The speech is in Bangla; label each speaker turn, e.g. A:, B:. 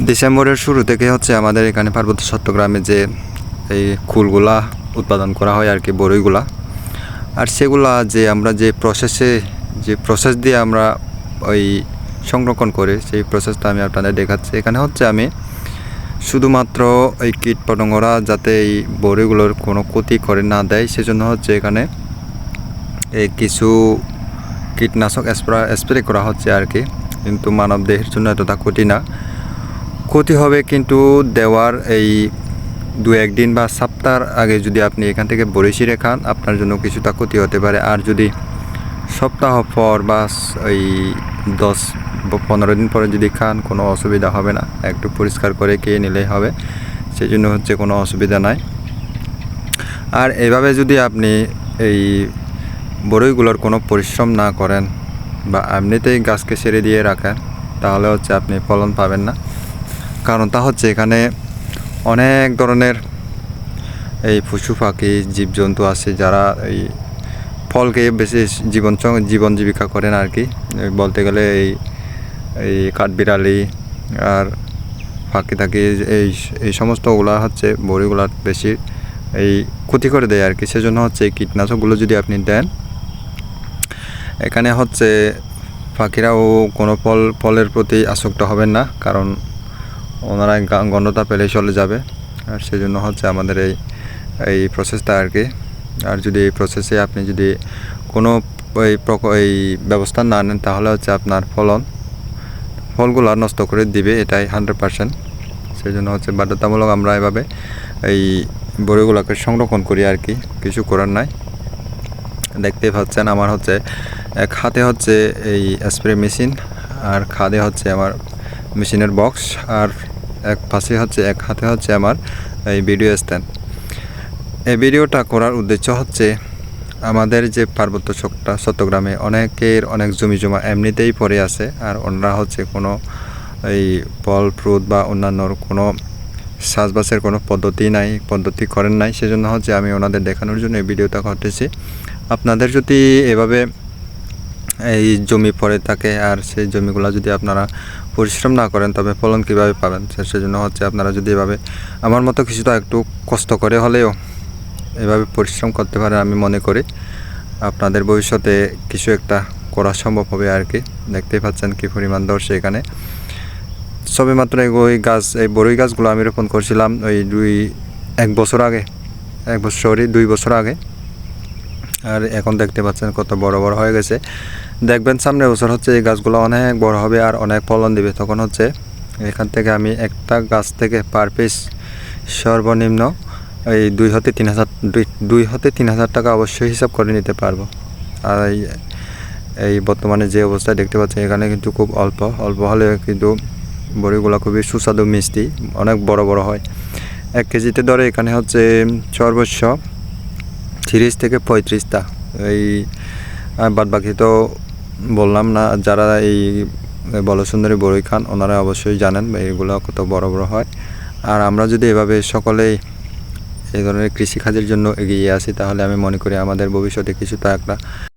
A: ডিসেম্বরের শুরু থেকে হচ্ছে আমাদের এখানে পার্বত্য চট্টগ্রামে যে এই খুলগুলা উৎপাদন করা হয় আর কি, বড়ইগুলা। আর সেগুলা যে আমরা যে প্রসেসে যে প্রসেস দিয়ে আমরা ওই সংরক্ষণ করি, সেই প্রসেসটা আমি আপনাদের দেখাচ্ছি। এখানে হচ্ছে আমি শুধুমাত্র এই কীট পতঙ্গরা যাতে এই বড়িগুলোর কোনো ক্ষতি করে না দেয়, সেজন্য হচ্ছে এখানে এই কিছু কীটনাশক স্প্রে স্প্রে করা হচ্ছে আর কি। কিন্তু মানব দেহের জন্য এতটা ক্ষতি না। ক্ষতি হবে কিন্তু দেওয়ার এই দু একদিন বা সপ্তাহ আগে যদি আপনি এখান থেকে বড়ি ছিঁড়ে খান, আপনার জন্য কিছুটা ক্ষতি হতে পারে। আর যদি সপ্তাহ পর বা ওই দশ পনেরো দিন পরে যদি খান, কোনো অসুবিধা হবে না। একটু পরিষ্কার করে খেয়ে নিলেই হবে। সেই জন্য হচ্ছে কোনো অসুবিধা নাই। আর এভাবে যদি আপনি এই বড়ইগুলোর কোনো পরিশ্রম না করেন বা এমনিতেই গাছকে ছেড়ে দিয়ে রাখেন, তাহলে হচ্ছে আপনি ফলন পাবেন না। কারণটা হচ্ছে এখানে অনেক ধরনের এই পশু পাখি, জীবজন্তু আছে যারা এই ফলকে বেশি জীবন জীবন জীবিকা করেন আর কি। বলতে গেলে এই এই কাঠবিড়ালি আর ফাঁকি থাকি, এই এই সমস্তগুলা হচ্ছে বড়িগুলার বেশি এই ক্ষতি করে দেয় আর কি। সেজন্য হচ্ছে এই কীটনাশকগুলো যদি আপনি দেন, এখানে হচ্ছে পাখিরাও কোনো ফল, ফলের প্রতি আসক্ত হবেন না। কারণ ওনারা গা- গন্ধটা পেলেই চলে যাবে। আর সেই জন্য হচ্ছে আমাদের এই এই প্রসেসটা আর কি। আর যদি এই প্রসেসে আপনি যদি কোনো এই এই ব্যবস্থা না নেন, তাহলে হচ্ছে আপনার ফলন, ফলগুলো নষ্ট করে দিবে, এটাই হান্ড্রেড পার্সেন্ট সেই জন্য হচ্ছে বাধ্যতামূলক আমরা এভাবে এই বড়িগুলোকে সংরক্ষণ করি আর কি, কিছু করার নাই। দেখতেই পাচ্ছেন আমার হচ্ছে, এক হাতে হচ্ছে এই স্প্রে মেশিন আর খাদে হচ্ছে আমার মেশিনের বক্স আর এক পাশে হচ্ছে, এক হাতে হচ্ছে আমার এই ভিডিও স্ট্যান্ড এই ভিডিওটা করার উদ্দেশ্য হচ্ছে, আমাদের যে পার্বত্য চকটা চট্টগ্রামে অনেকের অনেক জমি জমা এমনিতেই পড়ে আছে, আর ওনারা হচ্ছে কোনো এই ফল ফ্রুট বা অন্যান্য কোনো চাষবাসের কোনো পদ্ধতি নাই, পদ্ধতি করেন নাই, সেজন্য হচ্ছে আমি ওনাদের দেখানোর জন্য এই ভিডিওটা করতেছি। আপনাদের যদি এভাবে এই জমি পড়ে থাকে, আর সেই জমিগুলো যদি আপনারা পরিশ্রম না করেন তবে ফলন কীভাবে পাবেন? সেজন্য হচ্ছে আপনারা যদি এভাবে আমার মতো কিছুটা একটু কষ্ট করে হলেও এভাবে পরিশ্রম করতে পারেন আমি মনে করি। আপনাদের ভবিষ্যতে কিছু একটা করা সম্ভব হবে আর কি। দেখতেই পাচ্ছেন কি পরিমাণ দর্শ এখানে। সবে মাত্র ওই গাছ এই বড়ই গাছগুলো আমি রোপণ করছিলাম ওই দুই এক বছর আগে। এক বছর sorry, দুই বছর আগে। আর এখন দেখতে পাচ্ছেন কত বড় বড় হয়ে গেছে। দেখবেন সামনের বছর হচ্ছে এই গাছগুলো অনেক বড় হবে আর অনেক ফলন দিবে। তখন হচ্ছে এখান থেকে আমি একটা গাছ থেকে পার পিস সর্বনিম্ন এই দুই হতে তিন হাজার দুই হতে তিন হাজার টাকা অবশ্যই হিসাব করে নিতে পারব। আর এই বর্তমানে যে অবস্থা দেখতে পাচ্ছেন এখানে কিন্তু খুব অল্প অল্প হলে কিন্তু বড়িগুলো খুবই সুস্বাদু, মিষ্টি, অনেক বড় বড় হয়। এক কেজিতে ধরে এখানে হচ্ছে সর্বোচ্চ তিরিশ থেকে পঁয়ত্রিশটা। এই বাদ বাকি তো বললাম না, যারা এই বলসুন্দরী বড়ই খান, ওনারা অবশ্যই জানেন এইগুলো কত বড় বড় হয়। আর আমরা যদি এভাবে সকলেই এই ধরনের কৃষিকাজের জন্য এগিয়ে আসি, তাহলে আমি মনে করি আমাদের ভবিষ্যতে কিছুটা একটা